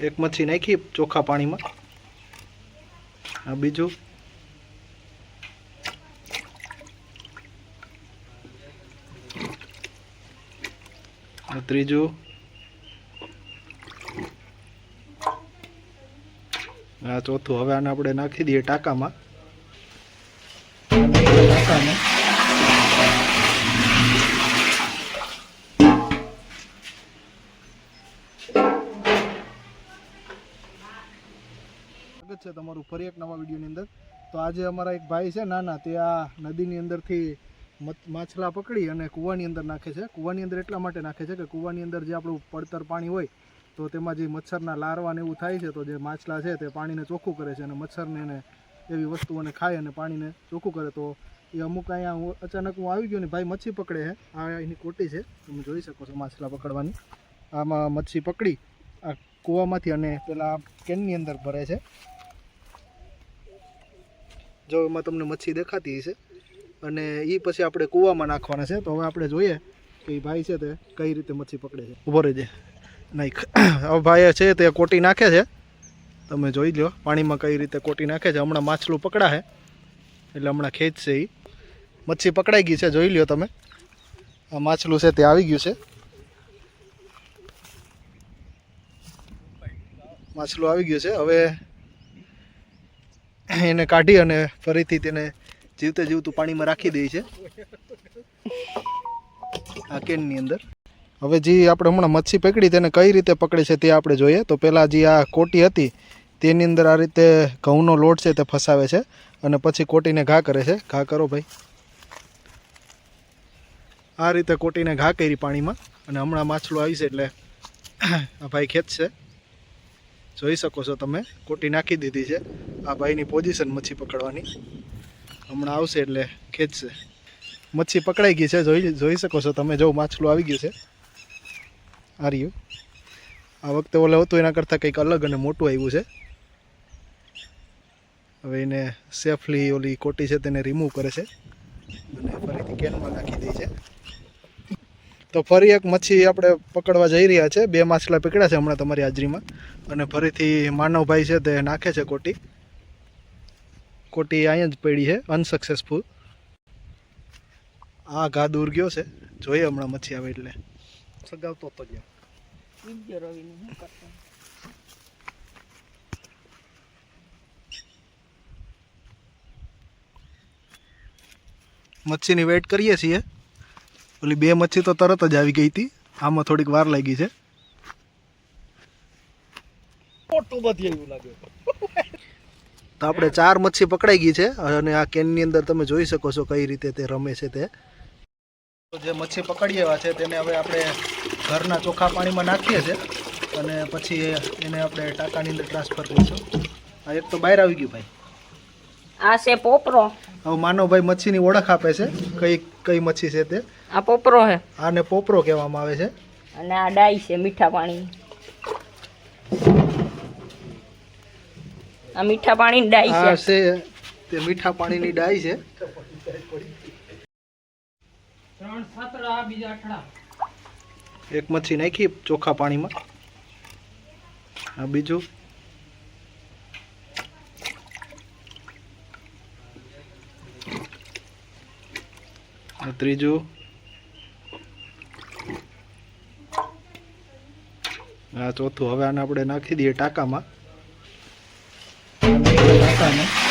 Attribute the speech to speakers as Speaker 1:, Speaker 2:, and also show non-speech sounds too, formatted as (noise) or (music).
Speaker 1: એક મચ્છી નાખી ચોખ્ખા પાણીમાં. આ બીજું. ત્રીજું. આ ચોથું, હવે આને આપણે નાખી દઈએ ટાંકામાં. ટાંકામાં. સ્વાગત છે તમારું ફરી એક નવા વિડીયોની અંદર. તો આજે અમારા એક ભાઈ છે, નાના, તે આ નદીની અંદરથી માછલા પકડી અને કૂવાની અંદર નાખે છે. કૂવાની અંદર એટલા માટે નાખે છે કે કૂવાની અંદર જે આપણું પડતર પાણી હોય, તો તેમાં જે મચ્છરના લારવા ને એવું થાય છે, તો જે માછલા છે તે પાણીને ચોખ્ખું કરે છે અને મચ્છરને એને એવી વસ્તુઓને ખાય અને પાણીને ચોખ્ખું કરે. તો એ અમુક અહીંયા હું, અચાનક હું આવી ગયો ને, ભાઈ મચ્છી પકડે છે. આ એની કોટી છે, તમે જોઈ શકો છો માછલા પકડવાની. આમાં મચ્છી પકડી, આ કૂવામાંથી અને પેલા કેનની અંદર ભરે છે. જો એમાં તમને મચ્છી દેખાતી હશે. અને એ પછી આપણે કૂવામાં નાખવાના છે. તો હવે આપણે જોઈએ કે એ ભાઈ છે તે કઈ રીતે મચ્છી પકડે છે. ઊભો રહી નાખ (coughs) હવે ભાઈ છે તે કોટી નાખે છે. તમે જોઈ લો પાણીમાં કઈ રીતે કોટી નાખે છે. હમણાં માછલું પકડાશે. એટલે હમણાં ખેંચશે એ મચ્છી પકડાઈ ગઈ છે. જોઈ લ્યો તમે. આ માછલું છે તે આવી ગયું છે. માછલું આવી ગયું છે. હવે એને કાઢી અને ફરીથી તેને જીવતે જીવતું પાણીમાં રાખી દે છે. આ કેનની અંદર. હવે જે આપણે હમણાં મચ્છી પકડી તેને કઈ રીતે પકડી છે તે આપણે જોઈએ. તો પહેલાં જે આ કોટી હતી, તેની અંદર આ રીતે ઘઉંનો લોટ છે તે ફસાવે છે અને પછી કોટીને ઘા કરે છે. ઘા કરો ભાઈ. આ રીતે કોટીને ઘા કરી પાણીમાં. અને હમણાં માછલું આવી છે એટલે આ ભાઈ ખેંચશે. જોઈ શકો છો તમે. કોટી નાખી દીધી છે. આ ભાઈની પોઝિશન મચ્છી પકડવાની. હમણાં આવશે એટલે ખેંચશે. મચ્છી પકડાઈ ગઈ છે. જોઈ જોઈ શકો છો તમે. જો, માછલું આવી ગયું છે. આ રહ્યું આ વખતે ઓલે હતું, એના કરતાં કંઈક અલગ અને મોટું આવ્યું છે. હવે એને સેફલી ઓલી કોટી છે તેને રિમૂવ કરે છે. અને ફરીથી કેનમાં નાખી દે છે. તો ફરી એક મચ્છી આપણે પકડવા જઈ રહ્યા છે. બે માછલા પકડ્યા છે હમણાં તમારી હાજરીમાં. અને ફરીથી માનવભાઈ છે તે નાખે છે કોટી. કોટી અહીંયા જ પડી છે અનસક્સેસફુલ આ ઘા દૂર ગયો છે. જોઈએ હમણાં મચ્છી આવે એટલે. સગાવતો તો ગયો મચ્છીની વેઇટ કરીએ છીએ. ઓલી બે મચ્છી તો તરત જ આવી ગઈ હતી. આમાં થોડીક વાર લાગી છે. તો આપણે ચાર મચ્છી પકડાઈ ગઈ છે અને આ કેનની અંદર તમે જોઈ શકો છો કઈ રીતે તે રમે છે તે. તો જે મચ્છી પકડી એવા છે તેને હવે આપણે ઘરના ચોખ્ખા પાણીમાં નાખીએ છીએ અને પછી એને આપણે ટાંકાની અંદર ટ્રાન્સફર કરીશું. આ એક તો બહાર આવી ગયું ભાઈ.
Speaker 2: આ છે પોપરો.
Speaker 1: હવે માનવભાઈ મચ્છીની ઓળખ આપે છે. કઈ કઈ મચ્છી છે તે?
Speaker 2: આ પોપરો છે.
Speaker 1: આને પોપરો કહેવામાં આવે છે.
Speaker 2: અને આ ડાઈ છે મીઠા પાણી. આ મીઠા પાણી ડાઈ
Speaker 1: આ
Speaker 2: છે
Speaker 1: છે તે મીઠા પાણીની ડાઈ છે.
Speaker 3: ત્રણ સાતડા બીજા અઠડા.
Speaker 1: એક મચ્છી નાખી ચોખ્ખા પાણીમાં. આ બીજું? ત્રીજું. આ ચોથું. હવે આને આપણે નાખી દઈએ ટાંકામાં ટાંકામાં.